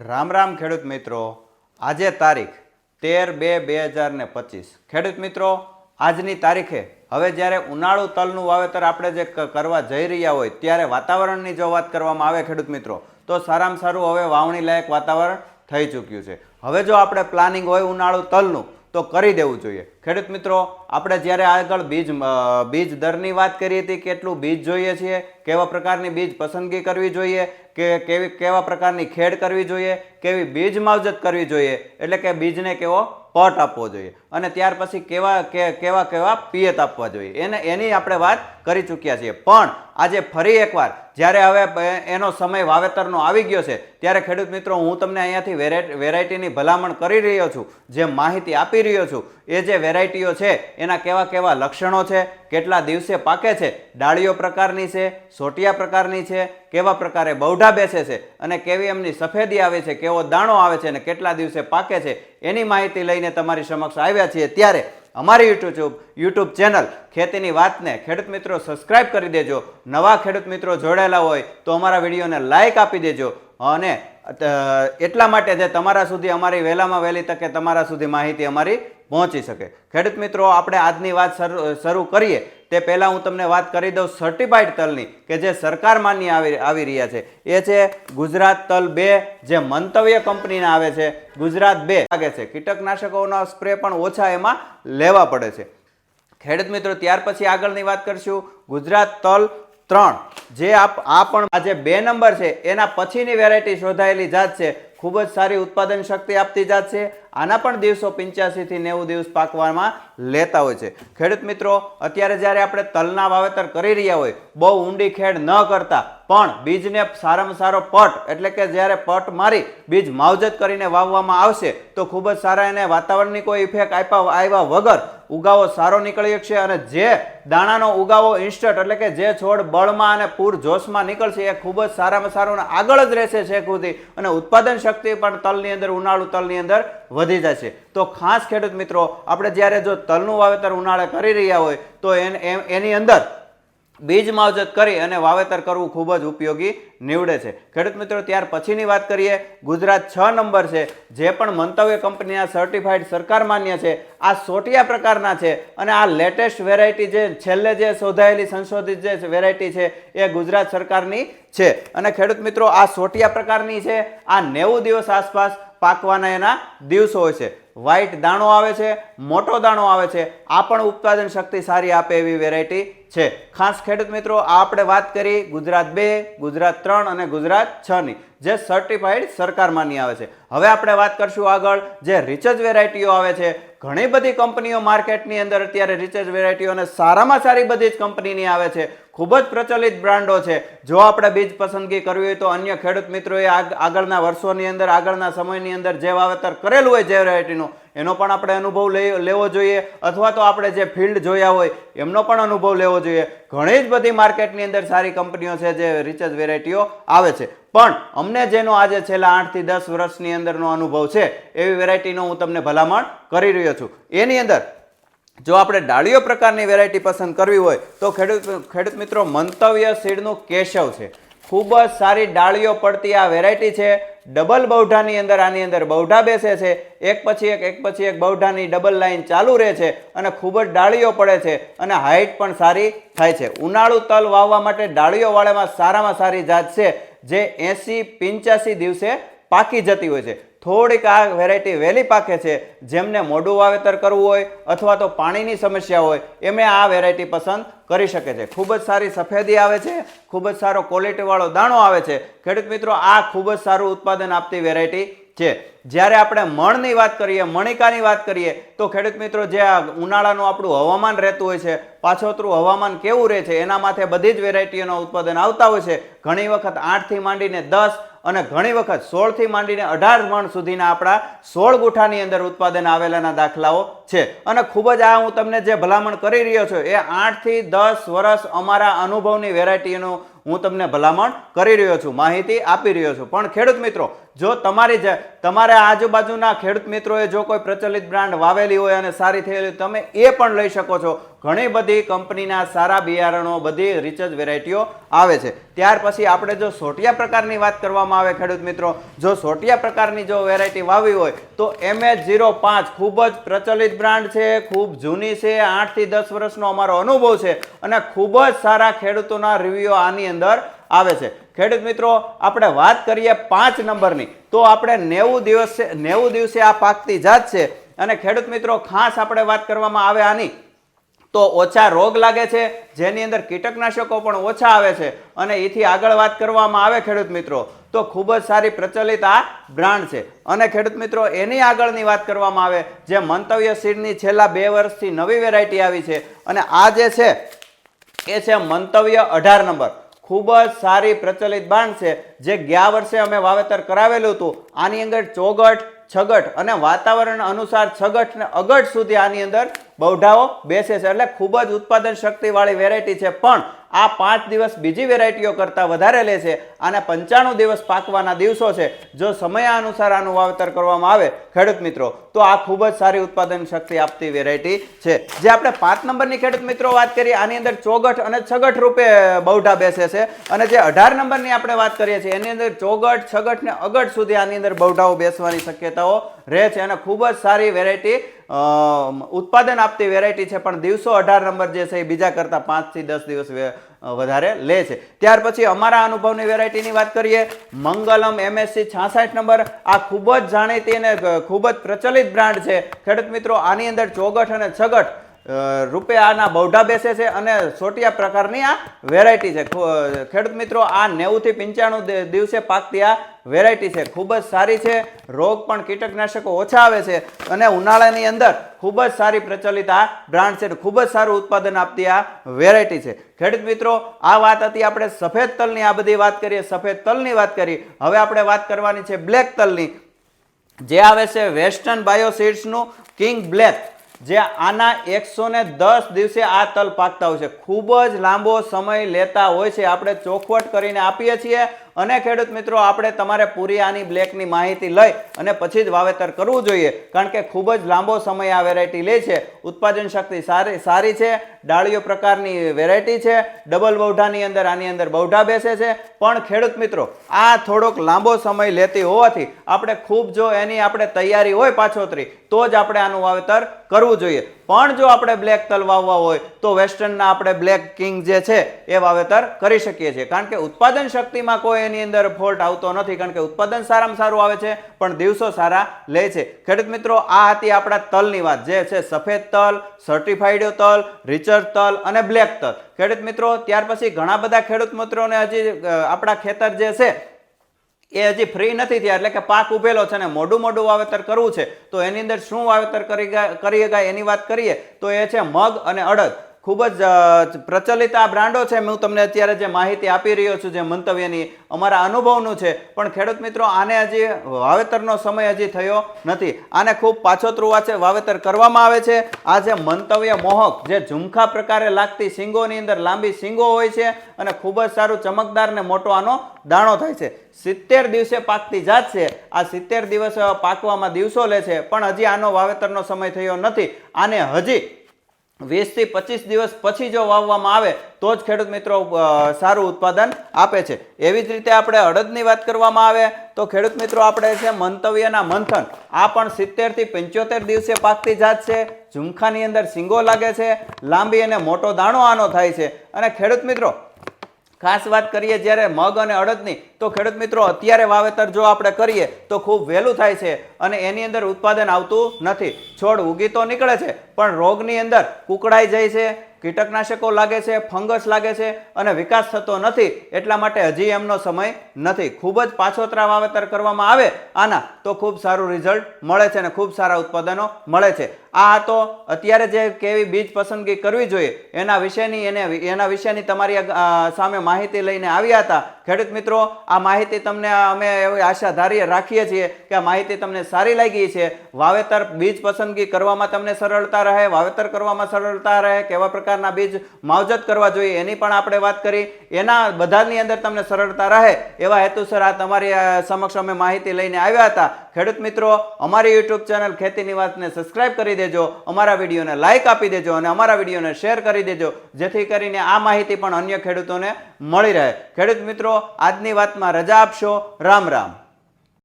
રામ રામ ખેડૂત મિત્રો, આજે તારીખ તેર બે બે હજાર ને પચીસ. ખેડૂત મિત્રો, આજની તારીખે હવે જ્યારે ઉનાળુ તલનું વાવેતર આપણે જે કરવા જઈ રહ્યા હોય, ત્યારે વાતાવરણની જો વાત કરવામાં આવે ખેડૂત મિત્રો, તો સારામાં સારું હવે વાવણી લાયક વાતાવરણ થઈ ચૂક્યું છે. હવે જો આપણે પ્લાનિંગ હોય ઉનાળુ તલનું, તો કરી દેવું જોઈએ. ખેડૂત મિત્રો, આપણે જ્યારે આગળ બીજ બીજ દરની વાત કરી હતી, કેટલું બીજ જોઈએ છીએ, કેવા પ્રકારની બીજ પસંદગી કરવી જોઈએ, કે કેવી, કેવા પ્રકારની ખેડ કરવી જોઈએ, કેવી બીજ માવજત કરવી જોઈએ, એટલે કે બીજને કેવો પટ આપવો જોઈએ, અને ત્યાર પછી કેવા, કે, કેવા કેવા પિયત આપવા જોઈએ. એને, એની આપણે વાત કરી ચૂક્યા છીએ. પણ આજે ફરી એકવાર, જ્યારે હવે એનો સમય વાવેતરનો આવી ગયો છે, ત્યારે ખેડૂત મિત્રો, હું તમને અહીંયાથી વેરાય, વેરાયટીની ભલામણ કરી રહ્યો છું, જે માહિતી આપી રહ્યો છું, એ જે વેરાયટીઓ છે, એના કેવા કેવા લક્ષણો છે, કેટલા દિવસે પાકે છે, ડાળીઓ પ્રકારની છે, સોટિયા પ્રકારની છે, કેવા પ્રકારે બૌઢા બેસે છે અને કેવી એમની સફેદી આવે છે, કેવો દાણો આવે છે અને કેટલા દિવસે પાકે છે, એની માહિતી લઈને તમારી સમક્ષ આવ્યા છીએ ત્યારે અમારી યુટ્યુબ યુટ્યુબ ચેનલ ખેતીની વાતને ખેડૂત મિત્રો સબસ્ક્રાઇબ કરી દેજો, નવા ખેડૂત મિત્રો જોડાયેલા હોય તો અમારા વિડીયોને લાઇક આપી દેજો અને એટલા માટે જે તમારા સુધી, અમારી વહેલામાં વહેલી તકે તમારા સુધી માહિતી અમારી પહોંચી શકે. ખેડૂત મિત્રો, આપણે આજની વાત શરૂ કરીએ. તે પહેલાં હું તમને વાત કરી દઉં સર્ટિફાઈડ તલની, કે જે સરકાર માન્ય આવી આવી રહ્યા છે. એ છે ગુજરાત તલ બે, જે મંતવ્ય કંપનીના આવે છે. ગુજરાત બે લાગે છે. કીટકનાશકોના સ્પ્રે પણ ઓછા એમાં લેવા પડે છે. ખેડૂત મિત્રો, ત્યાર પછી આગળની વાત કરશું. ગુજરાત તલ ત્રણ, જે આ પણ આ જે બે નંબર છે. એના પછીની વેરાયટી શોધાયેલી જાત છે. ખૂબ જ સારી ઉત્પાદન શક્તિ આપતી જાત છે. આના પણ દિવસો પંચ્યાસીથી નેવું દિવસ પાકવામાં લેતા હોય છે. ખેડૂત મિત્રો, અત્યારે જ્યારે આપણે તલના વાવેતર કરી રહ્યા હોય, બહુ ઊંડી ખેડ ન કરતા, પણ બીજને સારામાં સારો પટ, એટલે કે જ્યારે પટ મારી બીજ માવજત કરીને વાવવામાં આવશે, તો ખૂબ જ સારા એને વાતાવરણની કોઈ ઇફેક્ટ આપ્યા આવ્યા વગર ઉગાવો સારો નીકળી શકશે અને જે દાણાનો ઉગાવો ઇન્સ્ટન્ટ એટલે કે જે છોડ બળમાં અને પૂર જોશમાં નીકળશે એ ખૂબ જ સારામાં સારું અને આગળ જ રહેશે છે સુધી અને ઉત્પાદન શક્તિ પણ તલની અંદર, ઉનાળુ તલની અંદર વધી જશે. તો ખાસ ખેડૂત મિત્રો, આપણે જ્યારે જો તલનું વાવેતર ઉનાળે કરી રહ્યા હોય, તો એની અંદર બીજ માવજત કરી અને વાવેતર કરવું ખૂબ જ ઉપયોગી નીવડે છે. ખેડૂત મિત્રો, ત્યાર પછીની વાત કરીએ. ગુજરાત છ નંબર છે. જે પણ મંતવ્ય કંપનીના સર્ટિફાઈડ સરકાર માન્ય છે. આ સોટિયા પ્રકારના છે અને આ લેટેસ્ટ વેરાયટી જે છેલ્લે જે શોધાયેલી સંશોધિત જે વેરાયટી છે એ ગુજરાત સરકારની છે. અને ખેડૂત મિત્રો, આ સોટિયા પ્રકારની છે. આ નેવું દિવસ આસપાસ પાકવાના એના દિવસો હોય છે. વ્હાઈટ દાણો આવે છે, મોટો દાણો આવે છે. આ પણ ઉત્પાદન શક્તિ સારી આપે એવી વેરાયટી છે. ખાસ ખેડૂત મિત્રો, આ આપણે વાત કરી ગુજરાત બે, ગુજરાત ત્રણ અને ગુજરાત છ ની, જે સર્ટિફાઈડ સરકાર માની આવે છે. હવે આપણે વાત કરશું આગળ જે રિચર્જ વેરાયટીઓ આવે છે. ઘણી બધી કંપનીઓ માર્કેટની અંદર અત્યારે રિચેજ વેરાયટીઓ અને સારામાં સારી બધી જ કંપનીની આવે છે. ખૂબ જ પ્રચલિત બ્રાન્ડો છે. જો આપણે બીજ પસંદગી કરવી હોય તો અન્ય ખેડૂત મિત્રોએ આગ- આગળના વર્ષોની અંદર, આગળના સમયની અંદર જે વાવેતર કરેલું હોય જે વેરાયટીનું એનો પણ આપણે અનુભવ લેવો જોઈએ અથવા તો આપણે જે ફિલ્ડ જોયા હોય, એમનો પણ અનુભવ લેવો જોઈએ. ઘણી જ બધી માર્કેટની અંદર સારી કંપનીઓ છે જે રિચર્જ વેરાયટીઓ આવે છે. પણ અમને જેનો આજે છેલ્લા આઠથી દસ વર્ષની અંદરનો અનુભવ છે, એવી વેરાયટીનો હું તમને ભલામણ કરી રહ્યો છું. એની અંદર, જો આપણે ડાળીઓ પ્રકારની વેરાયટી પસંદ કરવી હોય, તો ખેડૂત ખેડૂત મિત્રો મંતવ્ય સીડનું કેશવ છે. ખૂબ જ સારી ડાળીઓ પડતી આ વેરાયટી છે. ડબલ બૌઢાની અંદર આની અંદર બૌઢા બેસે છે, એક પછી એક એક પછી એક બૌઢાની ડબલ લાઇન ચાલુ રહે છે અને ખૂબ જ ડાળીઓ પડે છે અને હાઇટ પણ સારી થાય છે. ઉનાળુ તલ વાવવા માટે ડાળીઓ વાળામાં સારામાં સારી જાત છે, જે એંસી પિંચ્યાસી દિવસે પાકી જતી હોય છે. થોડીક આ વેરાયટી વહેલી પાકે છે, જેમને મોડું વાવેતર કરવું હોય અથવા તો પાણીની સમસ્યા હોય એમે આ વેરાયટી પસંદ કરી શકે છે. ખૂબ જ સારી સફેદી આવે છે, ખૂબ જ સારો ક્વોલિટીવાળો દાણો આવે છે. ખેડૂત મિત્રો, આ ખૂબ જ સારું ઉત્પાદન આપતી વેરાયટી છે. જ્યારે આપણે મણની વાત કરીએ, મણિકાની વાત કરીએ, તો ખેડૂત મિત્રો, જે આ ઉનાળાનું આપણું હવામાન રહેતું હોય છે, પાછોતરું હવામાન કેવું રહે છે, એના માથે બધી જ વેરાયટીઓના ઉત્પાદન આવતા હોય છે. ઘણી વખત આઠથી માંડીને દસ અને ઘણી વખત સોળથી માંડીને અઢાર મણ સુધીના આપણા સોળ ગુઠાની અંદર ઉત્પાદન આવેલાના દાખલાઓ છે. અને ખૂબ જ આ હું તમને જે ભલામણ કરી રહ્યો છું, એ આઠથી દસ વર્ષ અમારા અનુભવની વેરાયટીનું હું તમને ભલામણ કરી રહ્યો છું, માહિતી આપી રહ્યો છું. પણ ખેડૂત મિત્રો, જો તમારી જે, તમારા આજુબાજુના ખેડૂત મિત્રોએ જો કોઈ પ્રચલિત બ્રાન્ડ વાવેલી હોય અને સારી થયેલી તમે એ પણ લઈ શકો છો. ઘણી બધી કંપનીના સારા બિયારણો, બધી રિચર્જ વેરાયટીઓ આવે છે. ત્યાર પછી આપણે જો સોટિયા પ્રકારની વાત કરવામાં આવે ખેડૂત મિત્રો, જો સોટિયા પ્રકારની જો વેરાયટી વાવી હોય, તો એમએચ ઝીરો પાંચ ખૂબ જ પ્રચલિત બ્રાન્ડ છે, ખૂબ જૂની છે, આઠથી દસ વર્ષનો અમારો અનુભવ છે અને ખૂબ જ સારા ખેડૂતોના રિવ્યુ આની અંદર આવે છે. ખેડૂત મિત્રો, આપણે વાત કરીએ પાંચ નંબરની, તો આપણે નેવું દિવસે નેવું દિવસે આ પાકતી જાત છે અને ખેડૂત મિત્રો, ખાસ આપણે વાત કરવામાં આવે આની. તો ઓછા રોગ લાગે છે, જેની અંદર કીટકનાશકો પણ ઓછા આવે છે. અને એથી આગળ વાત કરવામાં આવે ખેડૂત મિત્રો, તો ખૂબ જ સારી પ્રચલિત આ બ્રાન્ડ છે. અને ખેડૂત મિત્રો, એની આગળની વાત કરવામાં આવે, જે મંતવ્ય સીડની છેલ્લા બે વર્ષથી નવી વેરાયટી આવી છે. અને આ જે છે, એ છે મંતવ્ય અઢાર નંબર. ખૂબ જ સારી પ્રચલિત બ્રાન્ડ છે, જે ગયા વર્ષે અમે વાવેતર કરાવેલું હતું. આની અંદર ચોગઠ છગઠ અને વાતાવરણ અનુસાર છગઠ ને અગઠ સુધી આની અંદર બૌઢાઓ બેસે છે. એટલે ખૂબ જ ઉત્પાદન શક્તિવાળી વેરાયટી છે. પણ આ પાંચ દિવસ બીજી વેરાયટીઓ કરતાં વધારે લે છે અને પંચાણું દિવસ પાકવાના દિવસો છે. જો સમયાનુસાર આનું વાવેતર કરવામાં આવે, ખેડૂત મિત્રો, તો આ ખૂબ જ સારી ઉત્પાદન શક્તિ આપતી વેરાયટી છે. જે આપણે પાંચ નંબરની ખેડૂત મિત્રો વાત કરીએ, આની અંદર ચોગઠ અને છગઠ રૂપે બહુઢા બેસે છે. અને જે અઢાર નંબરની આપણે વાત કરીએ છીએ, એની અંદર ચોગઠ, છગઠ ને અગઠ સુધી આની અંદર બહુઢાઓ બેસવાની શક્યતાઓ રહે છે. અને ખૂબ જ સારી વેરાયટી ઉત્પાદન આપતી વેરાયટી છે, પણ દિવસો અઢાર નંબર જે છે એ બીજા કરતાં પાંચથી દસ દિવસ વધારે લે છે. ત્યાર પછી અમારા અનુભવની વેરાયટીની વાત કરીએ, મંગલમ એમએસસી છાસઠ નંબર, આ ખૂબ જ જાણીતી અને ખૂબ જ પ્રચલિત બ્રાન્ડ છે. ખેડૂત મિત્રો, આની અંદર ચોગઠ અને છગઠ રૂપે આના બૌઢા બેસે છે અને સોટિયા પ્રકારની આ વેરાયટી છે. ખેડૂત મિત્રો, આ નેવુંથી પંચાણું દિવસે પાકતી આ વેરાયટી છે. ખૂબ જ સારી છે. રોગ પણ કીટકનાશકો ઓછા આવે છે અને ઉનાળાની અંદર ખૂબ જ સારી પ્રચલિત આ બ્રાન્ડ છે ખૂબ જ સારું ઉત્પાદન આપતી આ વેરાયટી છે. ખેડૂત મિત્રો, આ વાત હતી આપણે સફેદ તલની. આ બધી વાત કરીએ, સફેદ તલની વાત કરી. હવે આપણે વાત કરવાની છે બ્લેક તલની. જે આવે છે વેસ્ટર્ન બાયોસીડ્સનું કિંગ બ્લેક. જે આના એકસો ને દસ દિવસે આ તલ પાકતા હોય છે. ખૂબ જ લાંબો સમય લેતા હોય છે. આપણે ચોખવટ કરીને આપીએ છીએ. અને ખેડૂત મિત્રો, આપણે તમારે પૂરી આની બ્લેકની માહિતી લઈ અને પછી જ વાવેતર કરવું જોઈએ. કારણ કે ખૂબ જ લાંબો સમય આ વેરાયટી લે છે. ઉત્પાદન શક્તિ સારી સારી છે. ડાળીઓ પ્રકારની વેરાયટી છે. ડબલ બૌઢાની અંદર આની અંદર બૌઢા બેસે છે. પણ ખેડૂત મિત્રો, આ થોડોક લાંબો સમય લેતી હોવાથી આપણે ખૂબ જો એની આપણે તૈયારી હોય પાછોતરી, તો જ આપણે આનું વાવેતર કરવું જોઈએ. પણ જો આપણે બ્લેક તલ વાવવા હોય તો વેસ્ટર્નના આપણે બ્લેક કિંગ જે છે એ વાવેતર કરી શકીએ છીએ. કારણ કે ઉત્પાદન શક્તિમાં કોઈ એની અંદર ફોલ્ટ આવતો નથી, કારણ કે ઉત્પાદન સારામાં સારું આવે છે, પણ દિવસો સારા લે છે. ખેડૂત મિત્રો, આ હતી આપણા તલની વાત, જે છે સફેદ તલ સર્ટિફાઈડ તલ રિચર્ડ તલ અને બ્લેક તલ. ખેડૂત મિત્રો, ત્યાર પછી ઘણા બધા ખેડૂત મિત્રોને હજી આપણા ખેતર જે છે એ હજી ફ્રી નથી થયા, એટલે કે પાક ઉભેલો છે ને મોડું મોડું વાવેતર કરવું છે, તો એની અંદર શું વાવેતર કરી ગયા- કરી શકાય એની વાત કરીએ, તો એ છે મગ અને અડદ. ખૂબ જ પ્રચલિત આ બ્રાન્ડો છે. હું તમને અત્યારે જે માહિતી આપી રહ્યો છું, જે મંતવ્યની, અમારા અનુભવનું છે. પણ ખેડૂત મિત્રો, આને હજી વાવેતરનો સમય હજી થયો નથી. આને ખૂબ પાછોતરું છે, વાવેતર કરવામાં આવે છે. આ જે મંતવ્ય મોહક, જે ઝુમખા પ્રકારે લાગતી શીંગોની અંદર લાંબી શીંગો હોય છે અને ખૂબ જ સારું ચમકદાર ને મોટો આનો દાણો થાય છે. સિત્તેર દિવસે પાકતી જાત છે. આ સિત્તેર દિવસ પાકવામાં દિવસો લે છે, પણ હજી આનો વાવેતરનો સમય થયો નથી. આને હજી વીસથી પચીસ દિવસ પછી જો વાવવામાં આવે, તો જ ખેડૂત મિત્રો સારું ઉત્પાદન આપે છે. એવી જ રીતે આપણે અડદની વાત કરવામાં આવે, તો ખેડૂત મિત્રો, આપણે છે મંતવ્યના મંથન. આ પણ સિત્તેરથી પંચોતેર દિવસે પાકતી જાત છે, ઝુમખાની અંદર સિંગો લાગે છે, લાંબી અને મોટો દાણો આનો થાય છે. અને ખેડૂત મિત્રો ખાસ વાત કરીએ જ્યારે મગ અને અડદની, તો ખેડૂત મિત્રો, અત્યારે વાવેતર જો આપણે કરીએ, તો ખૂબ વહેલું થાય છે અને એની અંદર ઉત્પાદન આવતું નથી. છોડ ઉગી તો નીકળે છે, પણ રોગની અંદર કુકડાઈ જાય છે, કીટકનાશકો લાગે છે, ફંગસ લાગે છે અને વિકાસ થતો નથી, એટલા માટે હજી એમનો સમય નથી. ખૂબ જ પાછોતરા વાવેતર કરવામાં આવે, આના તો ખૂબ સારું રિઝલ્ટ મળે છે અને ખૂબ સારા ઉત્પાદનો મળે છે. આ તો અત્યારે જે કેવી બીજ પસંદગી કરવી જોઈએ, એના વિશેની એને એના વિશેની તમારી સામે માહિતી લઈને આવ્યા હતા. ખેડૂત મિત્રો, આ માહિતી તમને અમે એવી આશા ધારીએ રાખીએ છીએ કે આ માહિતી તમને સારી લાગી છે. વાવેતર બીજ પસંદગી કરવામાં તમને સરળતા રહે, વાવેતર કરવામાં સરળતા રહે, કેવા પ્રકારના બીજ માવજત કરવા જોઈએ એની પણ આપણે વાત કરી. એના બધાની અંદર તમને સરળતા રહે એવા હેતુસર આ તમારી સમક્ષ અમે માહિતી લઈને આવ્યા હતા. ખેડૂત મિત્રો, અમારી યુટ્યુબ ચેનલ ખેતી વાતને સબસ્ક્રાઇબ કરી દેજો, અમારા વિડીયોને લાઇક આપી દેજો અને અમારા વિડીયોને શેર કરી દેજો, જેથી કરીને આ માહિતી પણ અન્ય ખેડૂતોને મળી રહે. ખેડૂત મિત્રો, આજની વાતમાં રજા આપશો. રામ રામ.